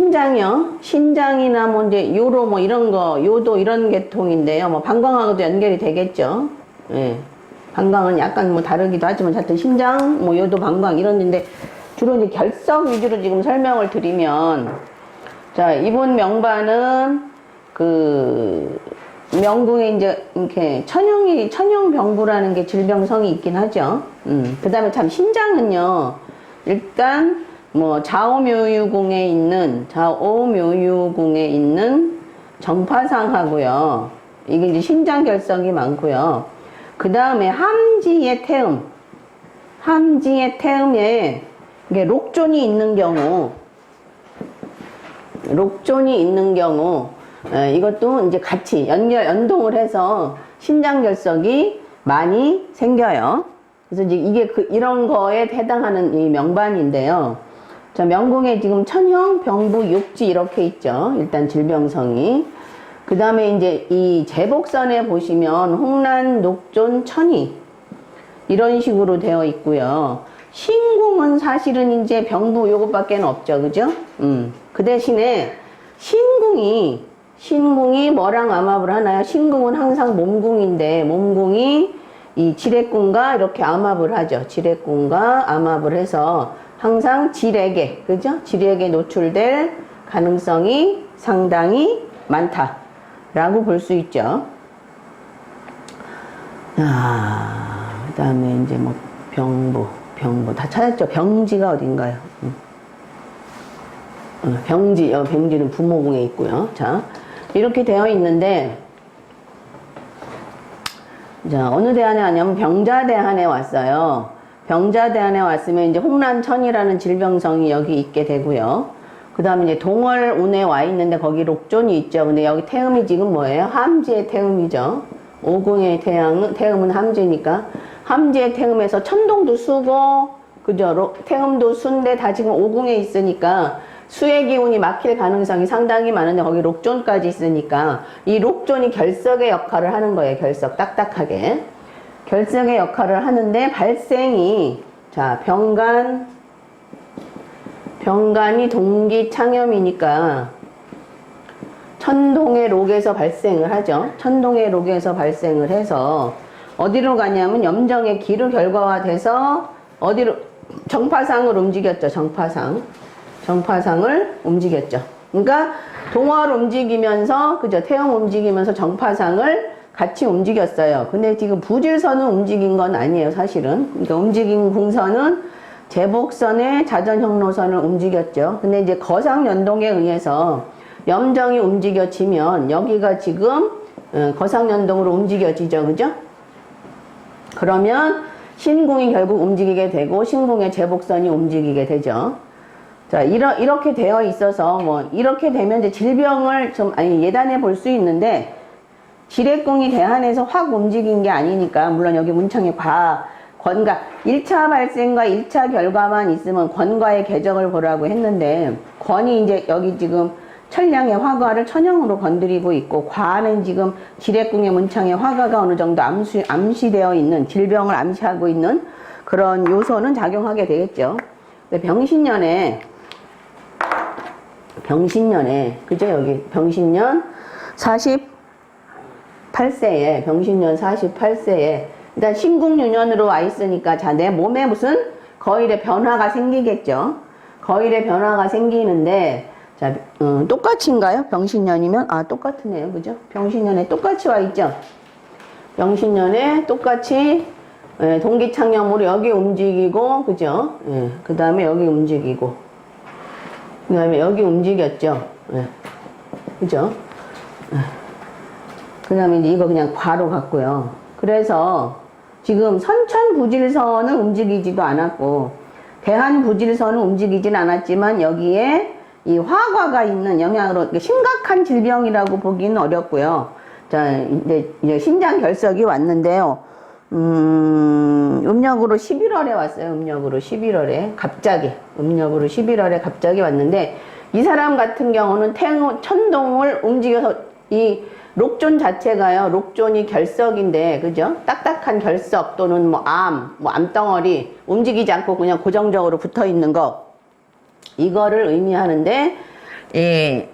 신장이요. 신장이나 뭐 이제 요로 뭐 이런 거, 요도 이런 계통인데요. 뭐 방광하고도 연결이 되겠죠. 예. 방광은 약간 뭐 다르기도 하지만 하여튼 신장, 뭐 요도 방광 이런데 주로 이제 결석 위주로 지금 설명을 드리면 자, 이분 명반은 그 명궁에 이제 이렇게 천형이 천형병부라는 게 질병성이 있긴 하죠. 음. 그다음에 참 신장은요. 일단 뭐 좌오묘유궁에 있는 좌오묘유궁에 있는 정파상하고요. 이게 이제 신장 결석이 많고요. 그 다음에 함지의 태음, 함지의 태음에 이게 록존이 있는 경우 록존이 있는 경우 에, 이것도 이제 같이 연결 연동을 해서 신장 결석이 많이 생겨요. 그래서 이제 이게 그 이런 거에 해당하는 이 명반인데요. 자, 명궁에 지금 천형, 병부, 육지 이렇게 있죠. 일단 질병성이. 그 다음에 이제 이 제복선에 보시면 홍란, 녹존, 천이 이런 식으로 되어 있고요. 신궁은 사실은 이제 병부 요것밖에 없죠. 그죠? 음. 그 대신에 신궁이 신궁이 뭐랑 암합을 하나요? 신궁은 항상 몸궁인데 몸궁이 이 지뢰궁과 이렇게 암합을 하죠. 지뢰궁과 암합을 해서 항상 지뢰에 그죠? 지뢰에 노출될 가능성이 상당히 많다라고 볼 수 있죠. 아, 그 다음에 이제 뭐 병부, 병부 다 찾았죠. 병지가 어딘가요? 음. 어, 병지, 어, 병지는 부모궁에 있고요. 자, 이렇게 되어 있는데, 자, 어느 대안에 왔냐면 병자대안에 왔어요. 병자대 안에 왔으면 이제 홍란천이라는 질병성이 여기 있게 되고요. 그 다음에 이제 동월운에 와 있는데 거기 록존이 있죠. 근데 여기 태음이 지금 뭐예요? 함지의 태음이죠. 오궁의 태양, 태음은 함지니까. 함지의 태음에서 천동도 수고, 그죠? 로- 태음도 수인데 다 지금 오궁에 있으니까 수의 기운이 막힐 가능성이 상당히 많은데 거기 록존까지 있으니까 이 록존이 결석의 역할을 하는 거예요. 결석 딱딱하게. 결석의 역할을 하는데 발생이 자 병간 병간이 동기 창염이니까 천동의 록에서 발생을 하죠. 천동의 록에서 발생을 해서 어디로 가냐면 염정의 기로 결과화돼서 어디로 정파상을 움직였죠. 정파상. 정파상을 움직였죠. 그러니까 동월 움직이면서 그죠 태양 움직이면서 정파상을 같이 움직였어요. 근데 지금 부질선은 움직인 건 아니에요, 사실은. 그러니까 움직인 궁선은 제복선의 자전형로선을 움직였죠. 근데 이제 거상 연동에 의해서 염정이 움직여지면 여기가 지금 어, 거상 연동으로 움직여지죠, 그죠? 그러면 신궁이 결국 움직이게 되고 신궁의 제복선이 움직이게 되죠. 자, 이러, 이렇게 되어 있어서 뭐 이렇게 되면 이제 질병을 좀 아니 예단해 볼 수 있는데 지뢰궁이 대한에서 확 움직인 게 아니니까 물론 여기 문청에 과 권가 1차 발생과 1차 결과만 있으면 권과의 궤적을 보라고 했는데 권이 이제 여기 지금 천량의 화가를 천형으로 건드리고 있고 과는 지금 지뢰궁의 문창의 화가가 어느 정도 암시, 암시되어 있는 질병을 암시하고 있는 그런 요소는 작용하게 되겠죠. 병신년에 병신년에 그죠 여기 병신년 48세에 병신년 48세에 일단 신궁유년으로 와 있으니까 자 내 몸에 무슨 거일의 변화가 생기겠죠. 거일의 변화가 생기는데 자 어, 똑같이인가요? 병신년이면? 아 똑같으네요. 그죠? 병신년에 똑같이 와 있죠? 병신년에 똑같이 예, 동기창염으로 여기 움직이고 그죠? 예, 그 다음에 여기 움직이고 그 다음에 여기 움직였죠. 예. 그죠? 그 다음에 이거 그냥 과로 갔고요. 그래서 지금 선천부질선은 움직이지도 않았고, 대한부질선은 움직이진 않았지만 여기에 이 화과가 있는 영향으로 심각한 질병이라고 보기는 어렵고요. 자, 이제, 이제 신장 결석이 왔는데요. 음, 음력으로 11월에 왔어요. 음력으로 11월에. 갑자기. 음력으로 11월에 갑자기 왔는데, 이 사람 같은 경우는 탱, 천동을 움직여서 이 록존 자체가요, 록존이 결석인데, 그죠? 딱딱한 결석 또는 뭐 암, 뭐 암덩어리, 움직이지 않고 그냥 고정적으로 붙어 있는 거. 이거를 의미하는데, 이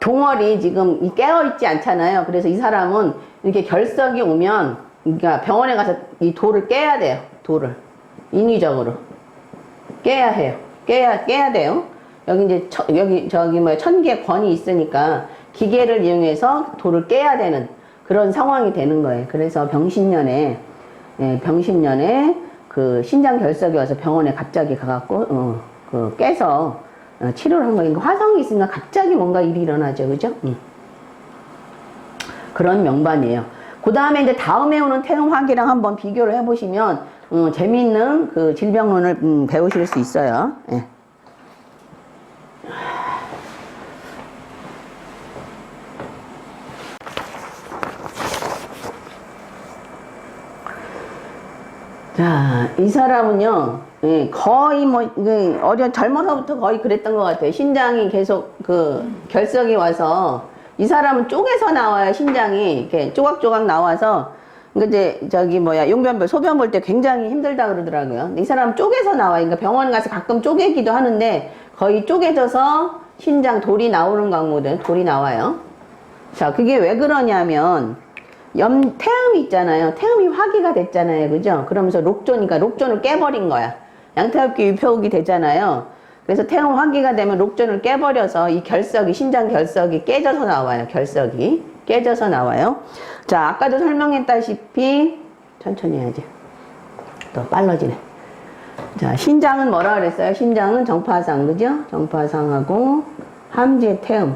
동월이 지금 이 깨어 있지 않잖아요. 그래서 이 사람은 이렇게 결석이 오면, 그러니까 병원에 가서 이 돌을 깨야 돼요. 돌을. 인위적으로. 깨야 해요. 깨야, 깨야 돼요. 여기 이제, 처- 여기, 저기 뭐, 천개 권이 있으니까 기계를 이용해서 돌을 깨야 되는 그런 상황이 되는 거예요. 그래서 병신년에, 예, 병신년에 그 신장 결석이 와서 병원에 갑자기 가갖고, 어, 그 깨서 어, 치료를 한 거예요. 그러니까 화성이 있으니까 갑자기 뭔가 일이 일어나죠. 그죠? 음. 그런 명반이에요. 그 다음에 이제 다음에 오는 태음화기랑 한번 비교를 해보시면, 어, 재미있는 그 질병론을 음, 배우실 수 있어요. 예. 자, 이 사람은요, 예, 거의 뭐, 그 어려, 젊어서부터 거의 그랬던 것 같아요. 신장이 계속 그 결석이 와서, 이 사람은 쪼개서 나와요, 신장이. 이렇게 쪼각쪼각 나와서, 그러니까 이제 저기 뭐야, 용변 볼, 소변 볼 때 굉장히 힘들다 그러더라고요. 이 사람은 쪼개서 나와요. 그러니까 병원 가서 가끔 쪼개기도 하는데, 거의 쪼개져서 신장 돌이 나오는 광고들, 돌이 나와요. 자, 그게 왜 그러냐면, 염, 태음이 있잖아요. 태음이 화기가 됐잖아요. 그죠? 그러면서 록존이니까 록존을 깨버린 거야. 양태엽기 유표옥이 되잖아요. 그래서 태음 화기가 되면 록존을 깨버려서 이 결석이, 신장 결석이 깨져서 나와요. 결석이. 깨져서 나와요. 자, 아까도 설명했다시피, 천천히 해야지. 또 빨라지네. 자, 신장은 뭐라 그랬어요? 신장은 정파상, 그죠? 정파상하고 함지의 태음.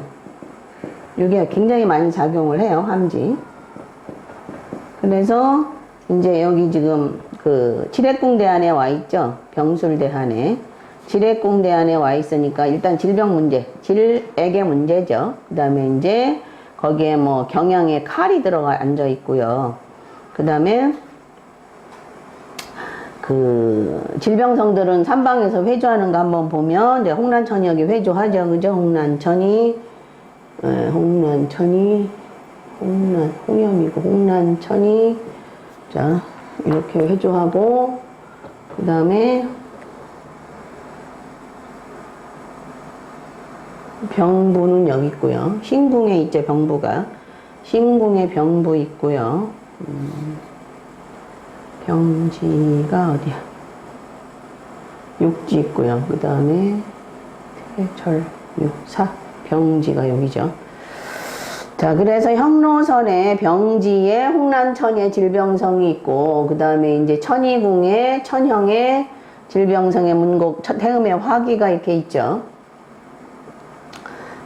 이게 굉장히 많이 작용을 해요, 함지. 그래서 이제 여기 지금 그 칠해궁대안에 와 있죠. 병술대 안에. 칠해궁대안에 와 있으니까 일단 질병 문제, 질액의 문제죠. 그 다음에 이제 거기에 뭐 경향에 칼이 들어가 앉아 있고요. 그 다음에 그 질병성들은 삼방에서 회조하는 거 한번 보면 이제 홍란천이 여기 회조하죠. 그죠? 홍란천이, 에, 홍란천이, 홍란, 홍염이고, 홍란천이, 자, 이렇게 회조하고, 그 다음에, 병부는 여기 있고요. 신궁에 있죠, 병부가. 신궁에 병부 있고요. 음, 병지가 어디야? 육지 있고요. 그 다음에, 태철, 육사, 병지가 여기죠. 자, 그래서 형로선에 병지에 홍란천의 질병성이 있고, 그 다음에 이제 천이궁에 천형의 질병성의 문곡, 천- 태음의 화기가 이렇게 있죠.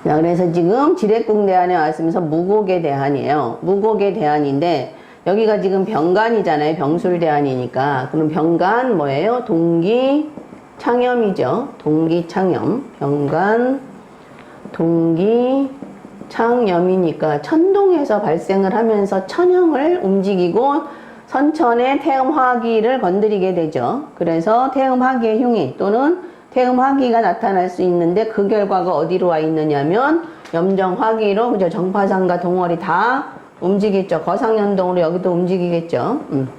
자, 그래서 지금 지뢰궁대안에 왔으면서 무곡의 대안이에요. 무곡의 대안인데, 여기가 지금 병간이잖아요. 병술 대안이니까. 그럼 병간 뭐예요? 동기 창염이죠. 동기 창염. 병간, 동기, 창염이니까 천동에서 발생을 하면서 천형을 움직이고 선천의 태음화기를 건드리게 되죠. 그래서 태음화기의 흉이 또는 태음화기가 나타날 수 있는데 그 결과가 어디로 와 있느냐면 염정화기로 그죠 정파상과 동월이 다 움직이겠죠. 거상연동으로 여기도 움직이겠죠. 음.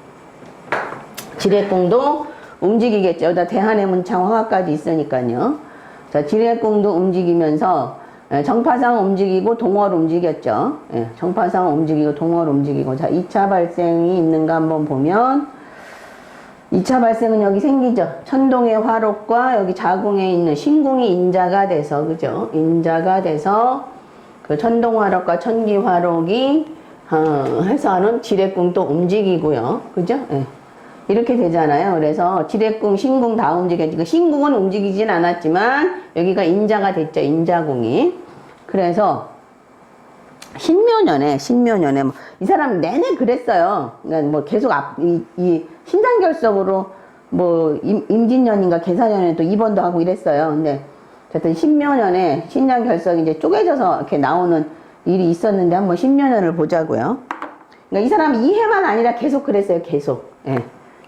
지뢰공도 움직이겠죠. 여기다 대한의 문창 화가까지 있으니까요. 자, 지뢰공도 움직이면서 예, 정파상 움직이고 동월 움직였죠. 예, 정파상 움직이고 동월 움직이고 자, 2차 발생이 있는가 한번 보면 2차 발생은 여기 생기죠. 천동의 화록과 여기 자궁에 있는 신궁이 인자가 돼서 그죠? 인자가 돼서 그 천동화록과 천기화록이 어, 해서 하는 지뢰궁도 움직이고요. 그죠? 예. 이렇게 되잖아요. 그래서 지뢰궁, 신궁 다 움직여지고 신궁은 움직이진 않았지만 여기가 인자가 됐죠. 인자궁이. 그래서 신묘년에 신묘년에 뭐 이 사람 내내 그랬어요. 그러니까 뭐 계속 앞, 이, 이 신장결석으로 뭐 임, 임진년인가 계사년에 또 입원도 하고 이랬어요. 근데 어쨌든 신묘년에 신장결석이 이제 쪼개져서 이렇게 나오는 일이 있었는데 한번 신묘년을 보자고요. 그러니까 이 사람 이 해만 아니라 계속 그랬어요. 계속. 예.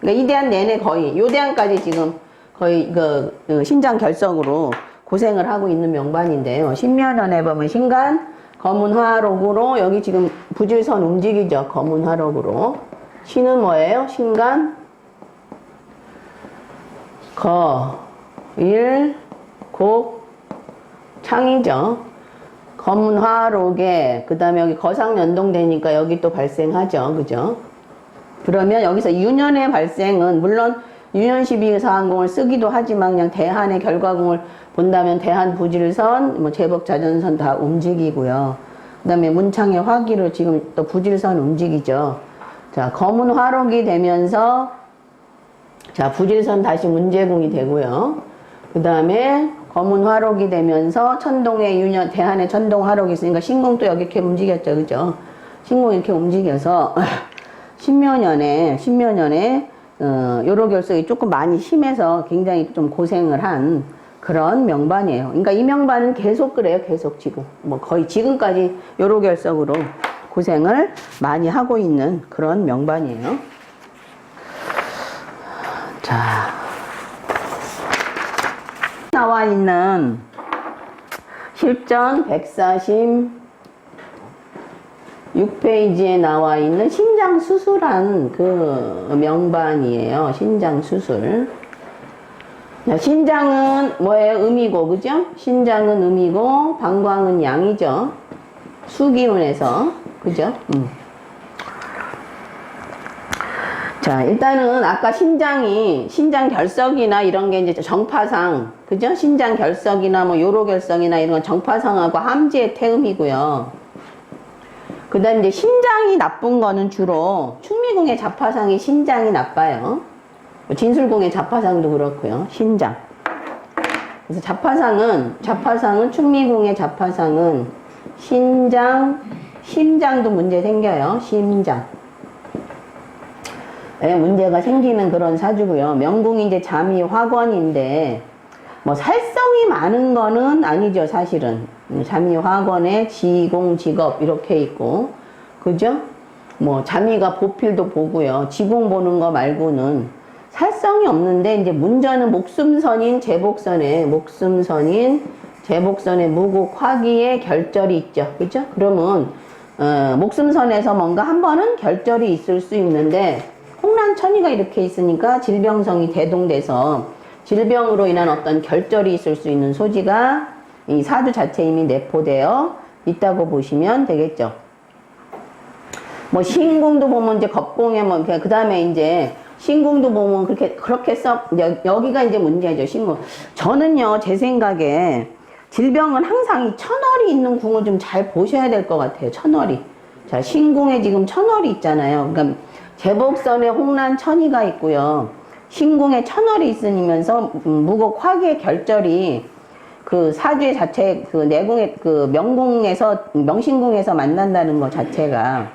그러니까 이 대한 내내 거의 요 대한까지 지금 거의 그, 그 신장 결석으로 고생을 하고 있는 명반인데요. 신묘년에 보면 신간 검은 화록으로 여기 지금 부질선 움직이죠. 검은 화록으로. 신은 뭐예요? 신간 거, 일, 곡, 창이죠. 검은 화록에 그 다음에 여기 거상 연동되니까 여기 또 발생하죠. 그죠? 그러면 여기서 유년의 발생은 물론 유년 12사항공을 쓰기도 하지만 그냥 대한의 결과공을 본다면 대한 부질선, 뭐 제복 자전선 다 움직이고요. 그 다음에 문창의 화기로 지금 또 부질선 움직이죠. 자, 검은 화록이 되면서 자, 부질선 다시 문제공이 되고요. 그 다음에 검은 화록이 되면서 천동의 유년, 대한의 천동 화록이 있으니까 신공도 여기 이렇게 움직였죠. 그죠? 신공이 이렇게 움직여서 신묘년에, 신묘년에, 어, 요로 결석이 조금 많이 심해서 굉장히 좀 고생을 한 그런 명반이에요. 그러니까 이 명반은 계속 그래요. 계속 지금. 뭐 거의 지금까지 요로 결석으로 고생을 많이 하고 있는 그런 명반이에요. 자. 나와 있는 실전 146페이지에 나와 있는 신장 수술한 그 명반이에요. 신장 수술. 자, 신장은 뭐예요? 음이고, 그죠? 신장은 음이고, 방광은 양이죠. 수기운에서, 그죠? 음. 자, 일단은 아까 신장이, 신장 결석이나 이런 게 이제 정파상, 그죠? 신장 결석이나 뭐 요로 결석이나 이런 건 정파상하고 함지의 태음이고요. 그 다음 이제 신장이 나쁜 거는 주로 충미궁의 자파상이 신장이 나빠요. 뭐 진술궁의 자파상도 그렇고요. 신장. 그래서 자파상은, 자파상은 충미궁의 자파상은 신장, 심장도 문제 생겨요. 심장. 예, 문제가 생기는 그런 사주고요. 명궁이 이제 잠이 화권인데 뭐 살성이 많은 거는 아니죠, 사실은. 음, 잠이 화권에 지공, 직업 이렇게 있고, 그죠? 뭐 잠이가 보필도 보고요. 지공 보는 거 말고는 살성이 없는데 이제 문제는 목숨선인 제복선에 목숨선인 제복선의 무국 화기의 결절이 있죠, 그죠? 그러면 어, 목숨선에서 뭔가 한 번은 결절이 있을 수 있는데 홍란천이가 이렇게 있으니까 질병성이 대동돼서 질병으로 인한 어떤 결절이 있을 수 있는 소지가 이 사주 자체 이미 내포되어 있다고 보시면 되겠죠. 뭐 신궁도 보면 이제 겁공에 뭐그 다음에 이제 신궁도 보면 그렇게 그렇게 썩 여- 여기가 이제 문제죠 신궁. 저는요 제 생각에 질병은 항상 이 천월이 있는 궁을 좀 잘 보셔야 될 것 같아요. 천월이. 자 신궁에 지금 천월이 있잖아요. 그러니까 제복선에 홍란 천이가 있고요. 신궁에 천월이 있으면서 음, 무곡 화기의 결절이 그 사주의 자체 그 내궁의 그 명궁에서 명신궁에서 만난다는 것 자체가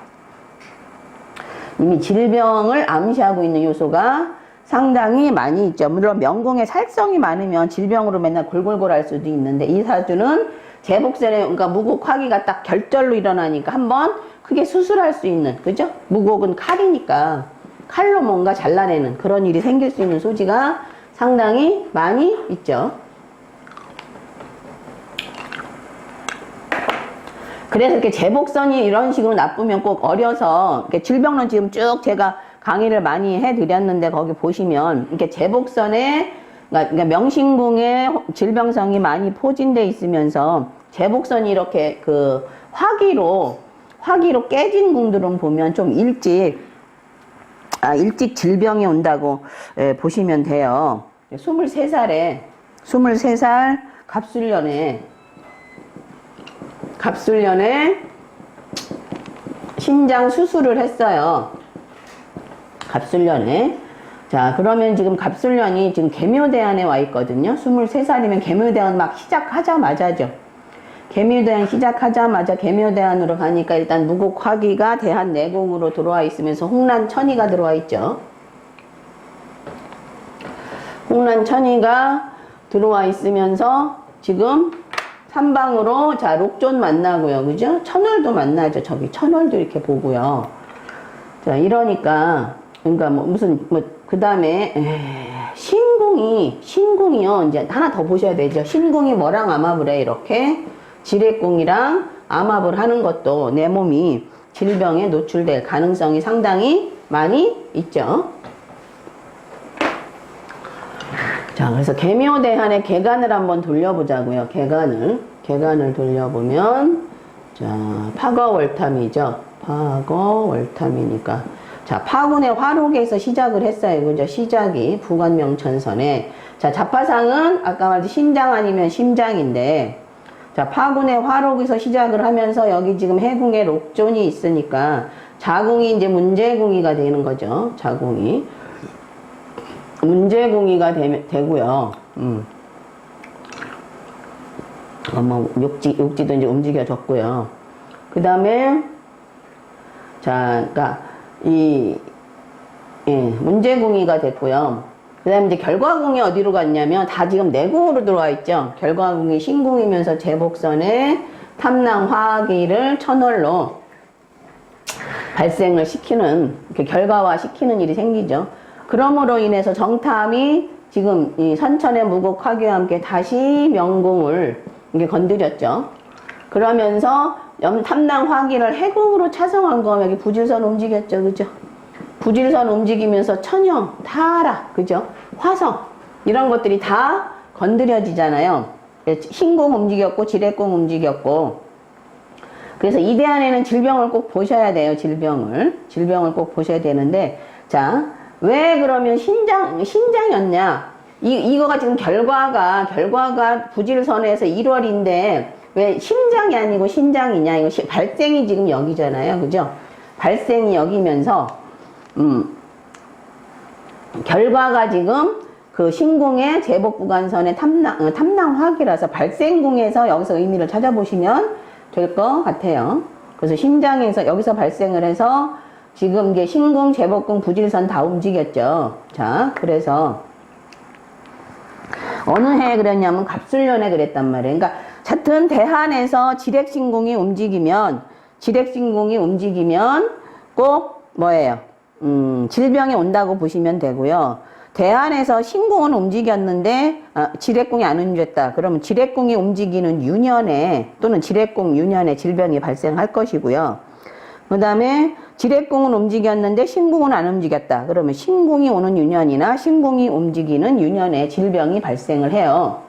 이미 질병을 암시하고 있는 요소가 상당히 많이 있죠. 물론 명궁에 살성이 많으면 질병으로 맨날 골골골 할 수도 있는데 이 사주는 제복선에 그러니까 무곡 화기가 딱 결절로 일어나니까 한번 크게 수술할 수 있는 그죠? 무곡은 칼이니까 칼로 뭔가 잘라내는 그런 일이 생길 수 있는 소지가 상당히 많이 있죠. 그래서 이렇게 제복선이 이런 식으로 나쁘면 꼭 어려서 이렇게 질병론 지금 쭉 제가 강의를 많이 해드렸는데 거기 보시면 이렇게 제복선에 그러니까 그러니까 명신궁에 질병성이 많이 포진돼 있으면서 제복선이 이렇게 그 화기로 화기로 깨진 궁들은 보면 좀 일찍 아 일찍 질병이 온다고 예, 보시면 돼요. 23살에 23살 갑술년에 갑술년에 신장 수술을 했어요. 갑술년에. 자, 그러면 지금 갑술년이 지금 개묘대안에 와 있거든요. 23살이면 개묘대안 막 시작하자마자죠. 개묘대안 시작하자마자 개묘대안으로 가니까 일단 무곡화기가 대한 내공으로 들어와 있으면서 홍란천이가 들어와 있죠. 홍란천이가 들어와 있으면서 지금 삼방으로 자 록존 만나고요. 그죠? 천월도 만나죠 저기. 천월도 이렇게 보고요. 자 이러니까 그러니까 뭐 무슨 뭐 그 다음에 신궁이 신궁이요. 이제 하나 더 보셔야 되죠. 신궁이 뭐랑 암압을 해? 이렇게. 지뢰궁이랑 암압을 하는 것도 내 몸이 질병에 노출될 가능성이 상당히 많이 있죠 자, 그래서 개묘대한의 개간을 한번 돌려보자고요. 개간을. 개간을 돌려보면, 자, 파거월탐이죠. 파거월탐이니까. 자, 파군의 화록에서 시작을 했어요. 그죠? 시작이 부관명천선에. 자, 자파상은 아까 말했듯이 신장 아니면 심장인데, 자, 파군의 화록에서 시작을 하면서 여기 지금 해궁에 록존이 있으니까 자궁이 이제 문제궁이가 되는 거죠. 자궁이. 문제궁이가 되, 되고요. 음. 어, 뭐 육지 육지도 이제 움직여졌고요. 그 다음에 자, 그러니까 이 예, 문제궁이가 됐고요. 그 다음에 이제 결과궁이 어디로 갔냐면 다 지금 내궁으로 들어와 있죠. 결과궁이 신궁이면서 제복선에 탐낭 화기를 천월로 발생을 시키는 결과화 시키는 일이 생기죠. 그러므로 인해서 정탐이 지금 이 선천의 무곡 화기와 함께 다시 명궁을 이게 건드렸죠. 그러면서 염 탐낭 화기를 해궁으로 차성한 거면 여기 부질선 움직였죠, 그죠? 부질선 움직이면서 천형, 타라, 그죠? 화성 이런 것들이 다 건드려지잖아요. 신궁 움직였고 지뢰궁 움직였고 그래서 이대 안에는 질병을 꼭 보셔야 돼요. 질병을 질병을 꼭 보셔야 되는데 자 왜 그러면 신장 신장이었냐? 이 이거가 지금 결과가 결과가 부질선에서 1월인데 왜 심장이 아니고 신장이냐? 이거 시- 발생이 지금 여기잖아요, 그죠? 발생이 여기면서 음 결과가 지금 그 신궁의 제복부관선의 탐낭, 어, 탐낭화기라서 발생궁에서 여기서 의미를 찾아보시면 될 것 같아요. 그래서 신장에서 여기서 발생을 해서 지금 이게 신궁, 제복궁, 부질선 다 움직였죠. 자, 그래서 어느 해에 그랬냐면 갑술년에 그랬단 말이에요. 그러니까 하여튼 대한에서 지렉신궁이 움직이면 지렉신궁이 움직이면 꼭 뭐예요? 음, 질병이 온다고 보시면 되고요. 대한에서 신궁은 움직였는데 아, 지렉궁이 안 움직였다. 그러면 지렉궁이 움직이는 유년에 또는 지렉궁 유년에 질병이 발생할 것이고요. 그 다음에 지렉궁은 움직였는데 신궁은 안 움직였다. 그러면 신궁이 오는 유년이나 신궁이 움직이는 유년에 질병이 발생을 해요.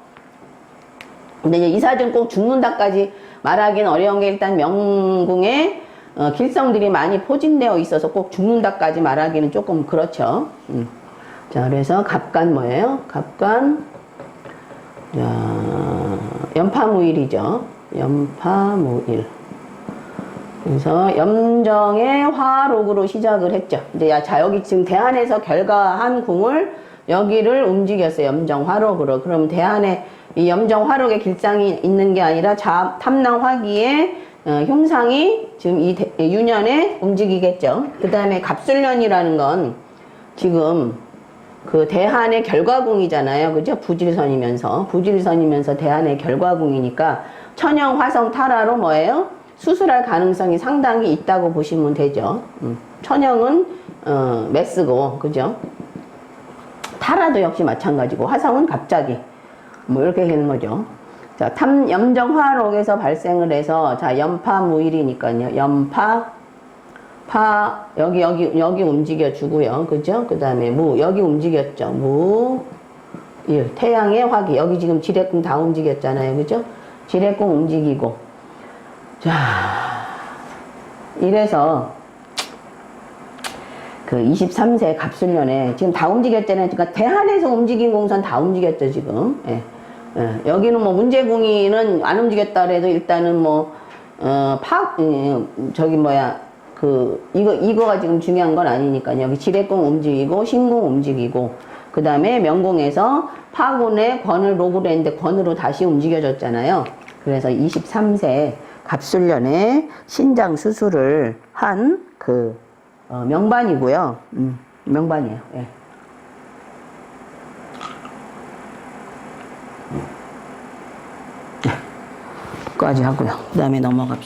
근데 이제 이사준 꼭 죽는다까지 말하기는 어려운 게 일단 명궁에 어, 길성들이 많이 포진되어 있어서 꼭 죽는다까지 말하기는 조금 그렇죠. 음. 자, 그래서 갑간 뭐예요? 갑간, 자, 연파무일이죠. 연파무일. 그래서 염정의 화록으로 시작을 했죠. 이제 야, 자, 여기 지금 대한에서 결과한 궁을 여기를 움직였어요. 염정 화록으로. 그럼 대한에 이 염정 화록의 길상이 있는 게 아니라 자, 탐낭 화기의 어, 흉상이 지금 이 대- 유년에 움직이겠죠. 그 다음에 갑술년이라는 건 지금 그 대한의 결과궁이잖아요. 그죠? 부질선이면서. 부질선이면서 대한의 결과궁이니까 천영 화성 탈화로 뭐예요? 수술할 가능성이 상당히 있다고 보시면 되죠. 음. 천영은 어, 메스고, 그죠? 탈화도 역시 마찬가지고 화성은 갑자기 뭐 이렇게 되는 거죠. 자, 탐 염정화록에서 발생을 해서 자 연파 무일이니까요. 연파 파 여기 여기 여기 움직여 주고요. 그죠? 그다음에 무 여기 움직였죠. 무 일, 태양의 화기 여기 지금 지뢰궁 다 움직였잖아요. 그죠? 지뢰궁 움직이고 자 이래서 그 23세 갑술년에 지금 다 움직였잖아요. 그러니까 대한에서 움직인 공선 다 움직였죠, 지금. 예. 예. 여기는 뭐 문제궁이는 안 움직였다 그래도 일단은 뭐, 어, 파, 예, 저기 뭐야, 그, 이거, 이거가 지금 중요한 건 아니니까요. 여기 지뢰궁 움직이고, 신궁 움직이고, 그 다음에 명궁에서 파군의 권을 로그로 했는데 권으로 다시 움직여졌잖아요. 그래서 23세 갑술년에 신장 수술을 한 그, 어, 명반이고요. 음, 명반이에요. 예. 까지 하고요. 그 다음에 넘어갑시다.